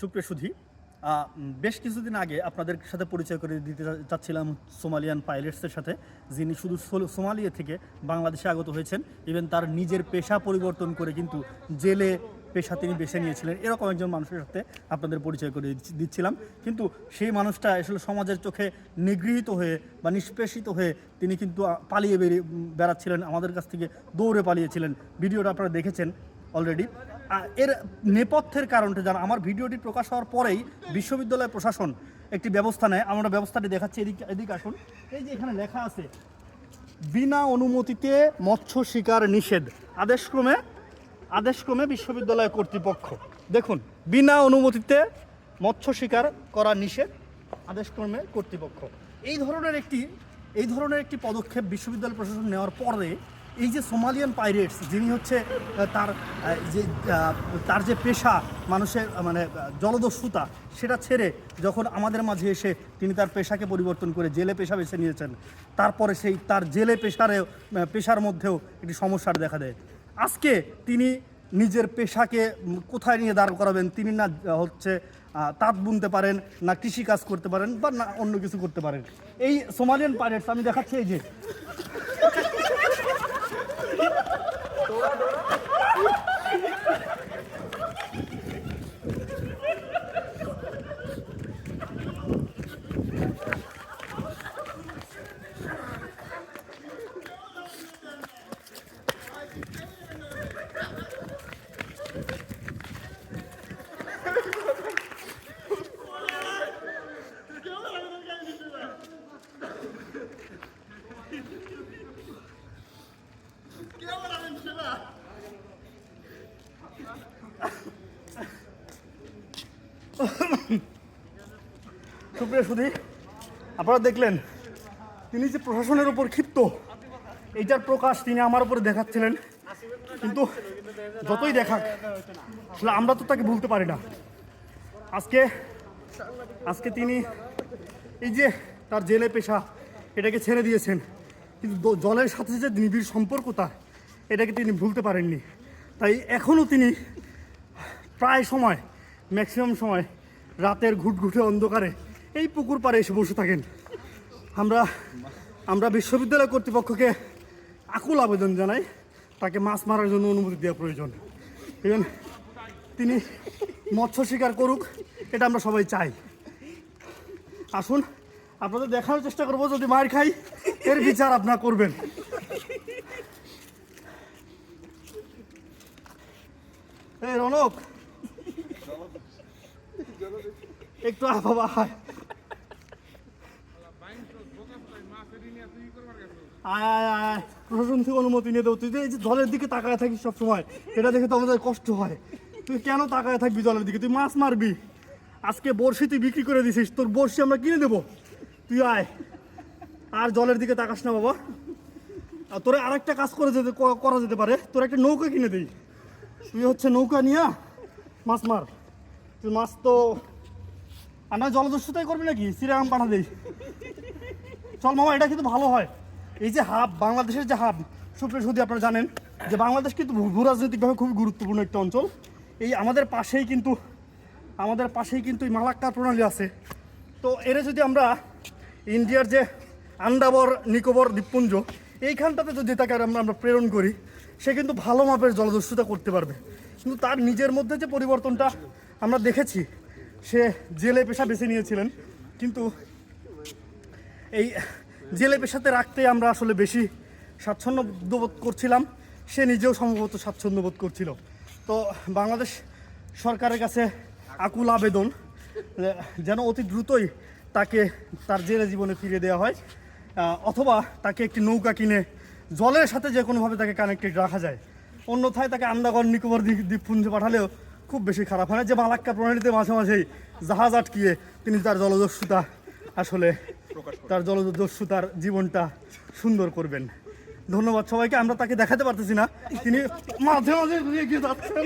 সুপ্রিয় সুধী বেশ কিছুদিন আগে আপনাদের সাথে পরিচয় করে দিতে চাচ্ছিলাম সোমালিয়ান পাইলটসের সাথে, যিনি শুধু সোমালিয়া থেকে বাংলাদেশে আগত হয়েছেন ইভেন তার নিজের পেশা পরিবর্তন করে কিন্তু জেলে পেশা তিনি বেছে নিয়েছিলেন। এরকম একজন মানুষের সাথে আপনাদের পরিচয় করে দিচ্ছিলাম। কিন্তু সেই মানুষটা আসলে সমাজের চোখে নিগৃহীত হয়ে বা নিষ্পেষিত হয়ে তিনি কিন্তু পালিয়ে বেরিয়ে বেড়াচ্ছিলেন, আমাদের কাছ থেকে দৌড়ে পালিয়েছিলেন। ভিডিওটা আপনারা দেখেছেন। অলরেডি এর নেপথ্যের কারণটা জানা, আমার ভিডিওটি প্রকাশ হওয়ার পরেই বিশ্ববিদ্যালয় প্রশাসন একটি ব্যবস্থা নেয়। আমরা ব্যবস্থাটি দেখাচ্ছি, এদিকে এদিকে আসুন। এই যে এখানে লেখা আছে, বিনা অনুমতিতে মৎস্য শিকার নিষেধ। আদেশক্রমে আদেশক্রমে বিশ্ববিদ্যালয় কর্তৃপক্ষ। দেখুন, বিনা অনুমতিতে মৎস্য শিকার করা নিষেধ, আদেশক্রমে কর্তৃপক্ষ। এই ধরনের একটি, এই ধরনের একটি পদক্ষেপ বিশ্ববিদ্যালয় প্রশাসন নেওয়ার পরে এই যে সোমালিয়ান পাইরেটস যিনি হচ্ছে তার যে তার যে পেশা মানুষের মানে জলদস্যুতা সেটা ছেড়ে যখন আমাদের মাঝে এসে তিনি তার পেশাকে পরিবর্তন করে জেলে পেশা বেছে নিয়েছেন তারপরে সেই তার জেলে পেশারেও আহ, পেশার মধ্যেও একটি সমস্যার দেখা দেয়। আজকে তিনি নিজের পেশাকে কোথায় নিয়ে দাঁড় করাবেন তিনি না হচ্ছে তাঁত বুনতে পারেন না কৃষি কাজ করতে পারেন বা না অন্য কিছু করতে পারেন। এই সোমালিয়ান পাইরেটস আমি দেখাচ্ছি এই যে সুপ্রিয় সুধী, আপনারা দেখলেন, তিনি যে প্রশাসনের উপর ক্ষিপ্ত, এইটার প্রকাশ তিনি আমার উপরে দেখাচ্ছিলেন। কিন্তু যতই দেখাক, আসলে আমরা তো তাকে ভুলতে পারি না। আজকে আজকে তিনি এই যে তার জেলে পেশা, এটাকে ছেড়ে দিয়েছেন। কিন্তু জলের সাথে যে নিবিড় সম্পর্কতা এটাকে তিনি ভুলতে পারেননি। তাই এখনও তিনি প্রায় সময় ম্যাক্সিমাম সময়, রাতের ঘুটঘুটে অন্ধকারে এই পুকুর পাড়ে এসে বসে থাকেন। আমরা আমরা বিশ্ববিদ্যালয় কর্তৃপক্ষকে আকুল আবেদন জানাই। তাকে মাছ মারার জন্য অনুমতি দেওয়া প্রয়োজন। এবং তিনি মৎস্য শিকার করুক, এটা আমরা সবাই চাই। আসুন, আপনাদের দেখানোর চেষ্টা করব, যদি মার খাই, এর বিচার আপনারা করবেন। এই রনক, একটু আয় আয় আয় আয়। প্রশাসন থেকে অনুমতি নিয়ে দেবো। তুই যে এই যে জলের দিকে তাকায় থাকিস সব সময় এটা দেখে তো আমাদের কষ্ট হয়। তুই কেন তাকায় থাকবি জলের দিকে? তুই মাছ মারবি। আজকে বড়শি তুই বিক্রি করে দিছিস, তোর বড়শি আমরা কিনে দেবো। তুই আয়। আর জলের দিকে তাকাস না বাবা। আর তোরা আরেকটা কাজ করে যেতে করা যেতে পারে। তোর একটা নৌকা কিনে দিই। তুই হচ্ছে নৌকা নিয়া মাছ মার। তুই মাছ তো না জলদস্যুতাই করবি নাকি? সিরাম পাঠা দেই। চল মামা, এটা কিন্তু ভালো হয়। এই যে হাব, বাংলাদেশের যে হাব, সুপ্রিয় সুদী আপনারা জানেন যে বাংলাদেশ কিন্তু ভূরাজনৈতিকভাবে খুবই গুরুত্বপূর্ণ একটা অঞ্চল। এই আমাদের পাশেই কিন্তু, আমাদের পাশেই কিন্তু এই মালাক্কা প্রণালী আছে। তো এরে যদি আমরা ইন্ডিয়ার যে আন্দাবর নিকোবর দ্বীপপুঞ্জ, এইখানটাতে যদি তাকে আমরা আমরা প্রেরণ করি, সে কিন্তু ভালো মাপের জলদস্যুতা করতে পারবে। কিন্তু তার নিজের মধ্যে যে পরিবর্তনটা আমরা দেখেছি, সে জেলে পেশা বেছে নিয়েছিলেন। কিন্তু এই জেলে পেশাতে রাখতে আমরা আসলে বেশি স্বাচ্ছন্দ্য বোধ করছিলাম। সে নিজেও সম্ভবত স্বাচ্ছন্দ্য বোধ করছিল। তো বাংলাদেশ সরকারের কাছে আকুল আবেদন যেন অতি দ্রুতই তাকে তার জেলে জীবনে ফিরিয়ে দেওয়া হয় অথবা তাকে একটি নৌকা কিনে জলের সাথে যে কোনোভাবে তাকে কানেক্টেড রাখা যায়। অন্যথায় তাকে আন্দাগর নিকোবর দ্বীপ- দ্বীপপুঞ্জে পাঠালেও খুব বেশি খারাপ হয় যে মালাক্কা প্রণালীতে মাঝে মাঝেই জাহাজ আটকিয়ে তিনি তার জলদস্যুতা আসলে তার জলদস্যু তার জীবনটা সুন্দর করবেন। ধন্যবাদ সবাইকে, আমরা তাকে দেখাতে পারতেছি না। তিনি মাঝে মাঝে এগিয়ে যাচ্ছেন।